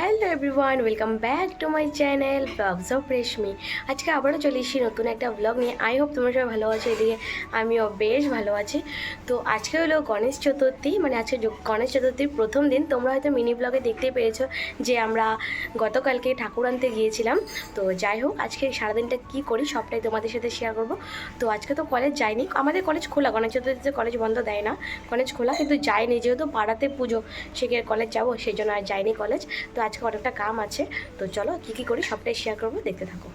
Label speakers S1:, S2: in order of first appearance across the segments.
S1: Hello everyone, welcome back to my channel vlogs of Reshmi. আজকে আবারও চলে এসেছি নতুন একটা ব্লগ নিয়ে। আই হোপ তোমরা সবাই ভালো আছো, এদিকে আমিও বেশ ভালো আছি। তো আজকে হলো গণেশ চতুর্থী মানে আজকে গণেশ চতুর্থীর প্রথম দিন। তোমরা হয়তো মিনি ব্লগে দেখতেই পেরেছ যে আমরা গতকালকে ঠাকুর আনতে গিয়েছিলাম। তো যাই হোক, আজকে সারাদিনটা কী করি সবটাই তোমাদের সাথে শেয়ার করব। তো আজকে তো কলেজ যাইনি। আমাদের কলেজ খোলা। গণেশ চতুর্থীতে কলেজ বন্ধ দেয় না। কলেজ খোলা, কিন্তু যাইনি। যেহেতু পাড়াতে পুজো সে কলেজ যাব, সেই জন্য আর যাইনি কলেজ তো আজকে অনেকটা কাম আছে তো চলো কি কি করি সবটাই শেয়ার করব দেখতে থাকো।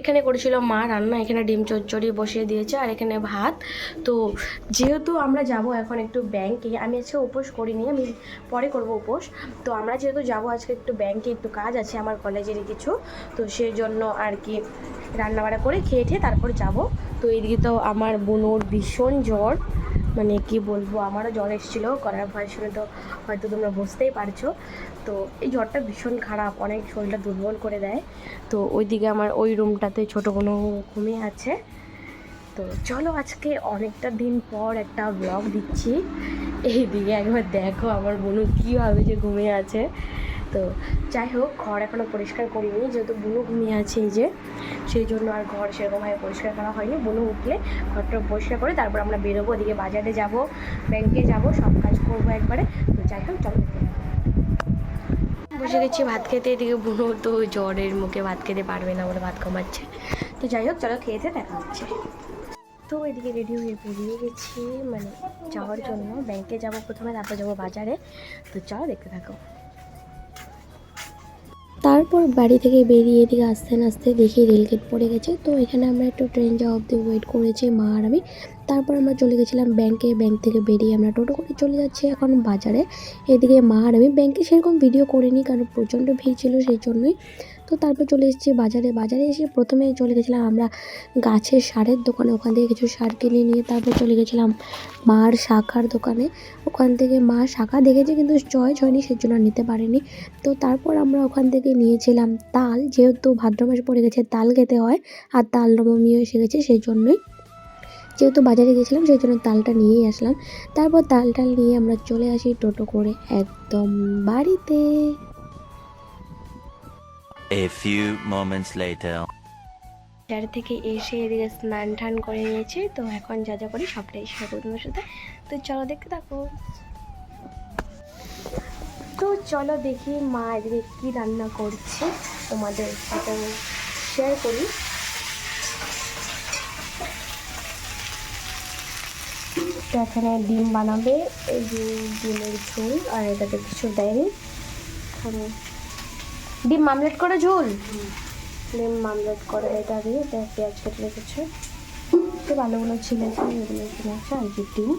S1: এখানে করেছিল মা রান্না, এখানে ডিম চচ্চড়ি বসিয়ে দিয়েছে আর এখানে ভাত। তো যেহেতু আমরা যাব এখন একটু ব্যাংকে আমি আজকে উপোস করিনি, আমি পরে করব উপোস। তো আমরা যেহেতু যাব আজকে একটু ব্যাংকে একটু কাজ আছে আমার কলেজেরই কিছু, তো সেই জন্য আর কি রান্নাবাড়া করে খেয়ে ঠেয়ে তারপর যাব। তো এইদিকে তো আমার বোনোর ভীষণ জ্বর মানে কি বলব, আমারও জ্বর এসেছিল, করার ভয় শুনে তো হয়তো তোমরা বুঝতেই পারছ। তো এই জ্বরটা ভীষণ খারাপ, অনেক শরীরটা দুর্বল করে দেয়। তো ওইদিকে আমার ওই রুমটাতে ছোটো কোনো ঘুমিয়ে আছে। তো চলো আজকে অনেকটা দিন পর একটা ব্লগ দিচ্ছি। এই দিকে একবার দেখো আমার বোনু কীভাবে যে ঘুমিয়ে আছে। তো যাই হোক, ঘর এখনও পরিষ্কার করিনি, যেহেতু বুনু ঘুমিয়ে আছে এই যে, সেই জন্য আর ঘর সেরকমভাবে পরিষ্কার করা হয়নি। বুনু উঠলে ঘরটা পরিষ্কার করে তারপর আমরা বেরোবো, ওদিকে বাজারে যাব ব্যাংকে যাব, সব কাজ করব একবারে। তো যাই হোক, চলো। বসে গেছি, ভাত খেতে, এদিকে বুনো তো জ্বরের মুখে ভাত খেতে পারবে না বলে ভাত কমাচ্ছে তো যাই হোক, চলো খেয়েতে দেখা হচ্ছে। তো এদিকে রেডি হয়ে বেরিয়ে গেছি মানে যাওয়ার জন্য। ব্যাংকে যাব প্রথমে, তারপর যাব বাজারে। তো চলো দেখতে থাকো।
S2: তারপর বাড়ি থেকে বেরিয়ে এদিকে আসতে আসতে দেখি রেলগেট পড়ে গেছে। তো এখানে আমরা একটু ট্রেন যাওয়া অব্দি ওয়েট করেছি, মা আর আমি। তারপর আমরা চলে গেছিলাম ব্যাংকে, ব্যাংক থেকে বেরিয়ে আমরা টোটো করে চলে যাচ্ছি এখন বাজারে। এদিকে মা আর আমি ব্যাংকে সেরকম ভিডিও করিনি কারণ প্রচণ্ড ভিড় ছিল সেই জন্যই তো তারপর চলে এসেছি বাজারে। বাজারে এসে প্রথমে চলে গেছিলাম আমরা গাছের সারের দোকানে। ওখান থেকে কিছু সার কিনে নিয়ে তারপর চলে গেছিলাম মার শাখার দোকানে। ওখান থেকে মা শাখা দেখেছে কিন্তু চয়েস হয়নি সেই জন্য নিতে পারেনি। তো তারপর আমরা ওখান থেকে নিয়েছিলাম তাল। যেহেতু ভাদ্র মাস পড়ে গেছে, তাল খেতে হয়। আর তাল নবমীও এসে গেছে সেই জন্যই যেহেতু বাজারে গেছিলাম সেই জন্য তালটা নিয়েই আসলাম। তারপর তাল টাল নিয়ে আমরা চলে আসি টোটো করে একদম বাড়িতে।
S3: A few moments later.
S1: বাজার থেকে এসে এদিকে স্নান টান করে নিয়েছি তো এখন যা যা করি সবটাই শেয়ার তোমার সাথে। তো চলো দেখতে থাকো। তো চলো দেখি মা এদিকে কী রান্না করছে তোমাদের সাথে শেয়ার করি। তো এখানে ডিম বানাবে এই যে ডিমের ঝোল আর এটাতে কিছু দেয়নি ডিম মামলেট করে ঝোল? ডিম মামলেট করে এটা দিয়ে এটা পেঁয়াজ কেটে রেখেছে। তো ভালোগুলো ছিলেছে এগুলো কিনে আছে আর যে ডিম।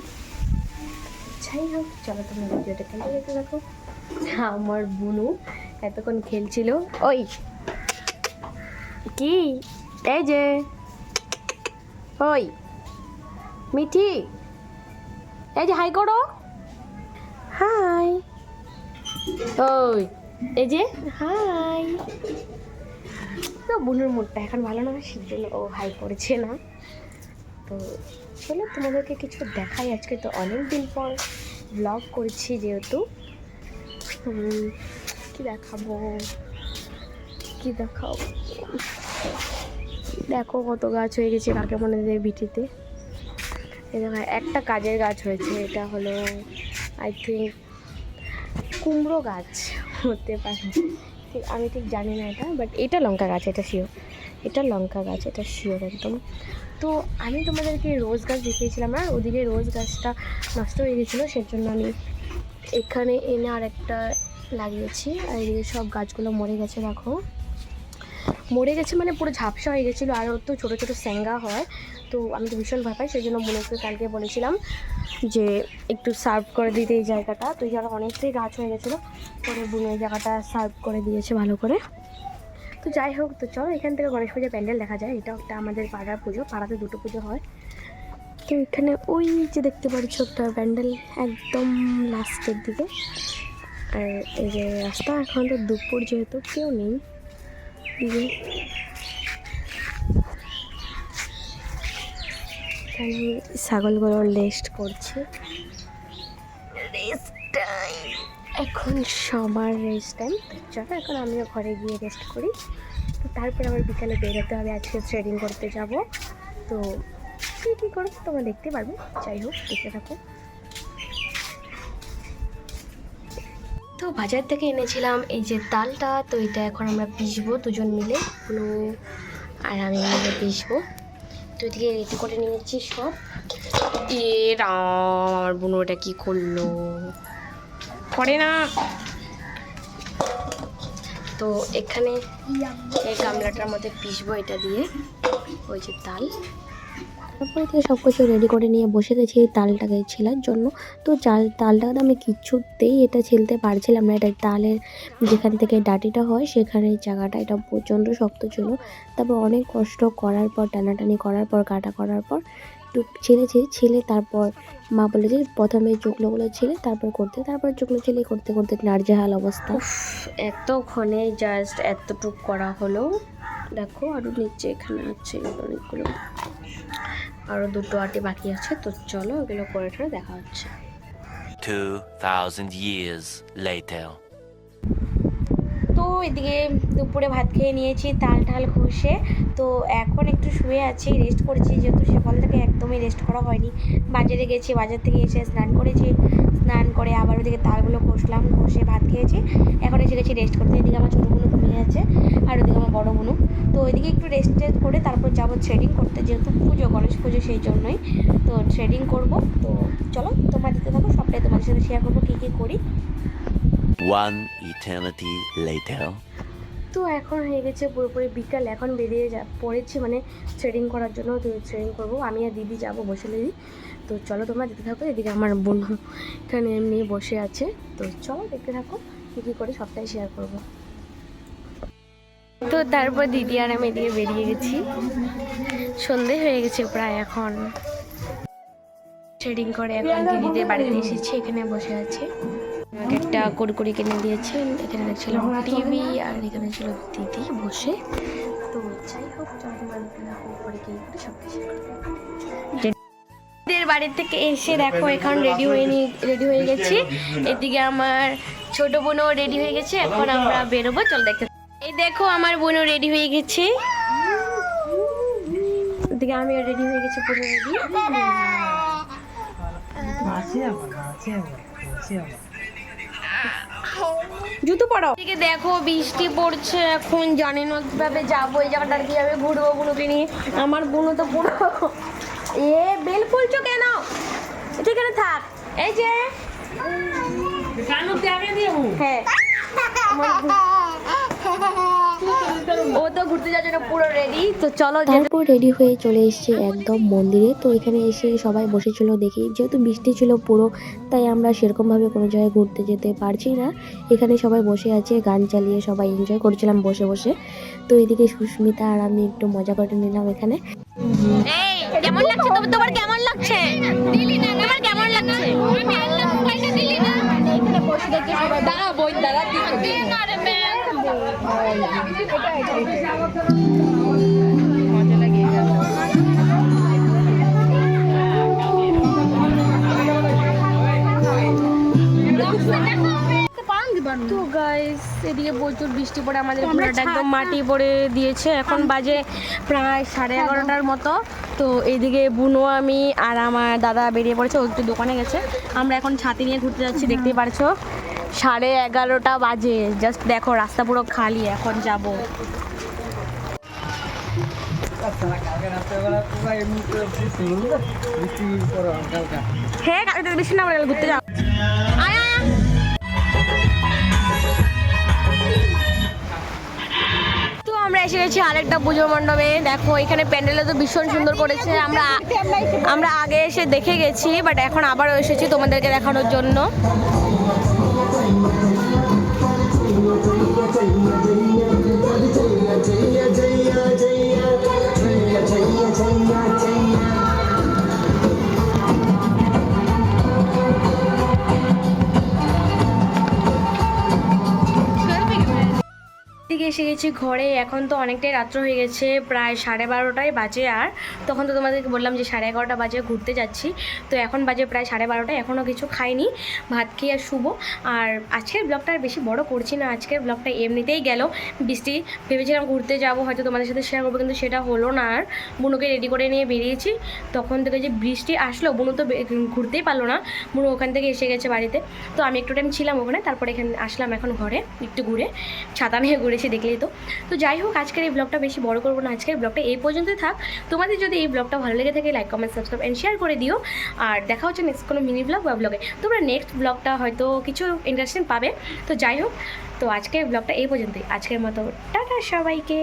S1: যাই হোক চলো তোমরা ভিডিওটা কেন দেখতে দেখো। আমার বুনু এতক্ষণ খেলছিল। ওই কি? এই যে ওই মিঠি। এই যে হাই করো হাই ওই এই যে? হাই তো বুনুর মুডটা এখন ভালো না সেই জন্য ও হাই করেছে না। তো চলো তোমাদেরকে কিছু দেখাই। আজকে তো অনেক দিন পর ব্লগ করছি যেহেতু। কি দেখাবো? কি দেখাবো? দেখো কত গাছ হয়ে গেছে কাকে মনে দেয় ভিটিতে। এই একটা কাজের গাছ হয়েছে, এটা হলো আই থিঙ্ক কুমড়ো গাছ হতে পারে। ঠিক আমি ঠিক জানি না এটা বাট এটা লঙ্কা গাছ, এটা শিওর এটা লঙ্কা গাছ, এটা শিওর একদম। তো আমি তোমাদেরকে রোজ গাছ দেখিয়েছিলাম না ওদিকে রোজ গাছটা নষ্ট হয়ে গেছিল সেই জন্য আমি এখানে এনে আর একটা লাগিয়েছি। আর এদিকে সব গাছগুলো মরে গেছে, দেখো। মরে গেছে মানে পুরো ঝাপসা হয়ে গেছিল। আর তো ছোটো ছোটো স্যাঙ্গা হয়, তো আমি তো ভীষণ ভয় পাই সেই জন্য মনেকে কালকে বলেছিলাম যে একটু সার্ভ করে দিতে এই জায়গাটা। তো এই জায়গা অনেকটাই গাছ হয়ে গেছিল, পরে বুনে এই জায়গাটা সার্ভ করে দিয়েছে ভালো করে। তো যাই হোক, তো চলো এখান থেকে গণেশ পূজার প্যান্ডেল দেখা যায়, এটা একটা আমাদের পাড়ার পুজো, পাড়াতে দুটো পুজো হয়। তো এখানে ওই যে দেখতে পাচ্ছ একটা প্যান্ডেল একদম লাস্টের দিকে, আর এই যে রাস্তা, এখন তো দুপুর যেহেতু, কেউ নেই। এই যে এখানে ছাগলগুলো রেস্ট করছে। রেস্ট এখন সবার রেস্ট টাইম। চলো, এখন আমিও ঘরে গিয়ে রেস্ট করি। তো তারপর আবার বিকালে বেরোতে হবে। আজকে থ্রেডিং করতে যাব। তো, কী কী করব? তোমরা দেখতে পারবে। যাই হোক, দেখতে থাকো। তো বাজার থেকে এনেছিলাম এই যে তালটা তো এটা এখন আমরা পিসবো দুজন মিলে কোনো আর আমি মিলে পিসবো তো এদিকে রেডি করে নিয়েছি সব। এ রাম আমার বোন ওটা কী করল? করে না। তো এখানে এই গামলাটার মধ্যে পিসবো এটা দিয়ে ওই যে তাল।
S2: তারপরে থেকে সব কিছু রেডি করে নিয়ে বসে গেছি, এই তালটাকে ছেলার জন্য। তো চাল তালটাকে আমি কিছুতেই এটা ছেলতে পারছিলাম না। এটা তালের যেখান থেকে ডাটিটা হয়, সেখানে জায়গাটা, এটা প্রচণ্ড শক্ত ছিল। তারপর অনেক কষ্ট করার পর, টানাটানি করার পর, কাটা করার পর ছেলেছি ছেলে তারপর মা বলে যে প্রথমে চুকলোগুলো ছেলে, তারপর করতে, তারপর চুকলো ছেলে, করতে করতে নার্জাহাল অবস্থা।
S1: এতক্ষণে জাস্ট এতটুক করা হলো। দেখো আরও নিচে এখানে আছে অনেকগুলো। আরও দুটো আটি বাকি আছে তো চলো ওগুলো করে ঠরে দেখা হচ্ছে।
S3: 2,000 years later.
S1: তো এদিকে দুপুরে ভাত খেয়ে নিয়েছি তাল ঠাল ঘষে। তো এখন একটু শুয়ে আছি রেস্ট করেছি যেহেতু সকাল থেকে একদমই রেস্ট করা হয়নি। বাজারে গেছি বাজার থেকে এসে স্নান করেছি। স্নান করে আবার ওদিকে তালগুলো ঘষলাম, ঘষে ভাত খেয়েছি। এখন এসে গেছি রেস্ট করতে। এদিকে আমার ছোটো বোনও ঘুমিয়ে আছে আর ওদিকে আমার বড়ো বোনও। তো ওইদিকে একটু রেস্ট টেস্ট করে তারপর যাব থ্রেডিং করতে, যেহেতু পুজো, গণেশ পুজো সেই জন্যই। তো থ্রেডিং করব। তো চলো, তোমরা দিতে থাকো, সবটাই তোমাদের সাথে শেয়ার করব, কী কী করি।
S3: One eternity later.
S1: তো এখন হয়ে গেছে পুরোপুরি বিকাল, এখন বেরিয়ে যা, পড়েছি মানে থ্রেডিং করার জন্য, তো থ্রেডিং করব। আমি আর দিদি যাব বসে দিদি। তো চলো তোমরা দেখতে থাকো, এদিকে আমার বোন এখানে এমনি বসে আছে। তো চলো দেখতে থাকো, কী কী করে সবটাই শেয়ার করব। তো তারপর দিদি আর আমি এদিকে বেরিয়ে গেছি। সন্ধে হয়ে গেছে প্রায় এখন। থ্রেডিং করে এখন দিদিদের বাড়িতে এসেছি, এখানে বসে আছে। একটা কুরকুরি কিনে দিয়েছেন এখানে দেখছিলাম টিভি আর এখানে ছিল দিদি বসে। তো যাই হোক সব কিছু দিদিদের বাড়ি থেকে এসে দেখো, এখন রেডি হয়ে রেডি হয়ে গেছি। এদিকে আমার ছোট বোনও রেডি হয়ে গেছে। এখন আমরা বেরোবো, চল দেখতে এই দেখো, আমার বোনও রেডি হয়ে গেছে। এদিকে আমিও রেডি হয়ে গেছি পুরো রেডি জুতো পরাও এদিকে দেখো বৃষ্টি পড়ছে এখন জানি না কীভাবে যাব এই জায়গাটা কীভাবে ঘুরবো বুনুকে নিয়ে। আমার বুনু তো পুরো এ বেল ফুলছো কেন এটা এখানে থাক। এই যে। হ্যাঁ। ও তো ঘুরতে যাওয়ার জন্য পুরো রেডি তো চলো
S2: তারপর রেডি হয়ে চলে এসেছি একদম মন্দিরে। তো এখানে এসে সবাই বসেছিল দেখি যেহেতু বৃষ্টি ছিল পুরো তাই আমরা সেরকমভাবে কোনো জায়গায় ঘুরতে যেতে পারছি না। এখানে সবাই বসে আছে গান চালিয়ে সবাই এনজয় করছিলাম বসে বসে। তো এদিকে সুস্মিতা আর আমি একটু মজা করে নিলাম এখানে।
S1: কেমন লাগছে তোমার তোমার কেমন লাগছে? তোমার কেমন লাগছে? দাঁড়া বই দাঁড়া গাইস এদিকে প্রচুর বৃষ্টি পড়ে আমাদের। একদম মাটি পড়ে দিয়েছে এখন বাজে প্রায় সাড়ে এগারোটার মতো তো এইদিকে বুনো আমি আর আমার দাদা বেরিয়ে পড়েছে ও দোকানে গেছে আমরা এখন ছাতি নিয়ে ঘুরতে যাচ্ছি দেখতেই পারছ সাড়ে এগারোটা বাজে। জাস্ট দেখো, রাস্তা পুরো খালি, এখন যাব। হ্যাঁ কালকে বৃষ্টি না ঘুরতে আমরা এসে গেছি আরেকটা পুজো মণ্ডপে। দেখো, এখানে প্যান্ডেলটা তো ভীষণ সুন্দর করেছে। আমরা আমরা আগে এসে দেখে গেছি বাট এখন আবারও এসেছি তোমাদেরকে দেখানোর জন্য। দিকে এসে গেছি গেছি ঘরে, এখন তো অনেকটাই রাত্র হয়ে গেছে, প্রায় সাড়ে বারোটায় বাজে আর। তখন তো তোমাদেরকে বললাম যে সাড়ে এগারোটা বাজে ঘুরতে যাচ্ছি। তো এখন বাজে প্রায় সাড়ে বারোটায় এখনও কিছু খাইনি, ভাত খেয়ে আর শুবো। আর আজকের ব্লগটা আর বেশি বড় করছি না, আজকের ব্লগটা এমনিতেই গেল। বৃষ্টি, ভেবেছিলাম ঘুরতে যাব, হয়তো তোমাদের সাথে শেয়ার করব, কিন্তু সেটা হলো না আর। বুনুকে রেডি করে নিয়ে বেরিয়েছি, তখন থেকে যে বৃষ্টি আসলো, বুনু তো ঘুরতেই পারল না। বুনু ওখান থেকে এসে গেছে বাড়িতে। তো আমি একটু টাইম ছিলাম ওখানে, তারপরে এখানে আসলাম এখন ঘরে, একটু ঘুরে। ছাতা নিয়ে ঘুরেছি, দেখলেই তো। তো যাই হোক, আজকের এই ব্লগটা বেশি বড় করব না। আজকের ব্লগটা এই পর্যন্তই থাক। তোমাদের যদি এই ব্লগটা ভালো লেগে থাকে like comment subscribe and share করে দিও। আর দেখা হচ্ছে নেক্সট কোনো মিনি ব্লগ বা ব্লগে তোমরা নেক্সট ব্লগটা হয়তো কিছু ইন্টারেস্টিং পাবে। তো যাই হোক, তো আজকের ব্লগটা এই পর্যন্তই। আজকের মতো, টাটা সবাইকে।